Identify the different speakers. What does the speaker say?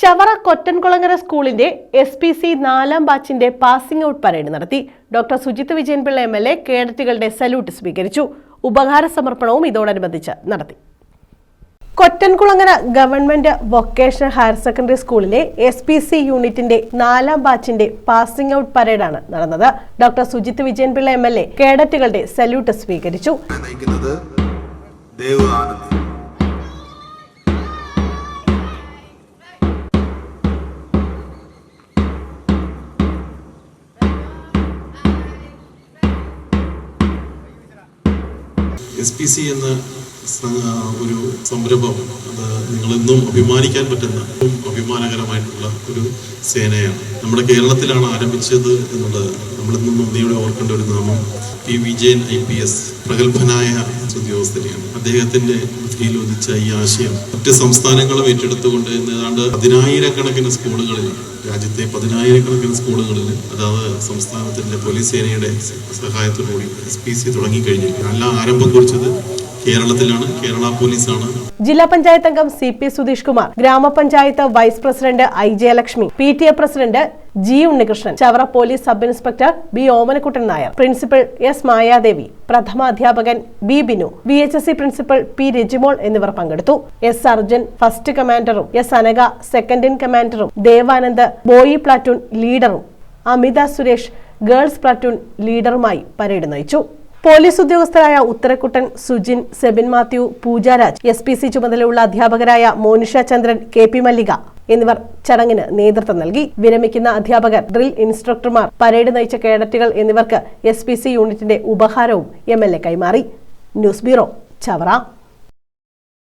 Speaker 1: ചവറ കൊറ്റൻകുളങ്ങര സ്കൂളിന്റെ S P C നാലാം ബാച്ചിന്റെ പാസിംഗ് ഔട്ട് പരേഡ് നടത്തി. Doctor Sujith Vijayanpillai M L A കേഡറ്റുകളുടെ salute സ്വീകരിച്ചു. ഉപഹാര സമർപ്പണവും ഇതോടനുബന്ധിച്ച് നടത്തി. Kottankulangara government vocational higher secondary സ്കൂളിലെ എസ് പി സി യൂണിറ്റിന്റെ നാലാം ബാച്ചിന്റെ പാസിംഗ് ഔട്ട് പരേഡാണ് നടന്നത്. Doctor Sujith Vijayanpillai M L A കേഡറ്റുകളുടെ salute സ്വീകരിച്ചു.
Speaker 2: എസ് പി സി എന്ന ഒരു സംരംഭം. അത് നിങ്ങളെന്നും അഭിമാനിക്കാൻ പറ്റുന്ന അഭിമാനകരമായിട്ടുള്ള ഒരു സേനയാണ്. നമ്മുടെ കേരളത്തിലാണ് ആരംഭിച്ചത് എന്നുള്ളത് നമ്മളിന്ന് നന്ദിയോടെ ഓർക്കേണ്ട ഒരു നാമം P Vijayan I P S പ്രഗത്ഭനായ ഉദ്യോഗസ്ഥനെയാണ്. അദ്ദേഹത്തിന്റെ ബുദ്ധിയിൽ ഉദിച്ച ഈ ആശയം മറ്റ് സംസ്ഥാനങ്ങളും ഏറ്റെടുത്തുകൊണ്ട് ഏതാണ്ട് പതിനായിരക്കണക്കിന് സ്കൂളുകളിൽ രാജ്യത്തെ പതിനായിരക്കണക്കിന് സ്കൂളുകളിൽ അതായത് സംസ്ഥാനത്തിന്റെ പോലീസ് സേനയുടെ സഹായത്തോടുകൂടി എസ് പി സി തുടങ്ങിക്കഴിഞ്ഞു നല്ല ആരംഭം കുറിച്ചത് കേരളത്തിലാണ് കേരള പോലീസാണ്.
Speaker 1: ജില്ലാ പഞ്ചായത്ത് അംഗം സി പി സുധീഷ് കുമാർ ഗ്രാമപഞ്ചായത്ത് vice president I Jayalakshmi P T A president G Unnikrishnan Chavara police sub inspector B Omanakuttan Nair principal S Mayadevi പ്രഥമാധ്യാപകൻ B Binu V H S C principal P Rajimol എന്നിവർ പങ്കെടുത്തു. S Arjun first കമാൻഡറും S Anaka second in കമാൻഡറും Devanand boy platoon ലീഡറും Amitha Suresh girls platoon ലീഡറുമായി parade നയിച്ചു. Police ഉദ്യോഗസ്ഥരായ Utharakuttan Sujin Sebin Mathew Poojaraj S P C ചുമതലയുള്ള അധ്യാപകരായ മോനിഷ ചന്ദ്രൻ K P Mallika എന്നിവർ ചടങ്ങിന് നേതൃത്വം നൽകി. വിരമിക്കുന്ന അധ്യാപകർ ഡ്രിൽ ഇൻസ്ട്രക്ടർമാർ പരേഡ് നയിച്ച കേഡറ്റുകൾ എന്നിവർക്ക് എസ് യൂണിറ്റിന്റെ ഉപഹാരവും എ കൈമാറി. News bureau Chavara.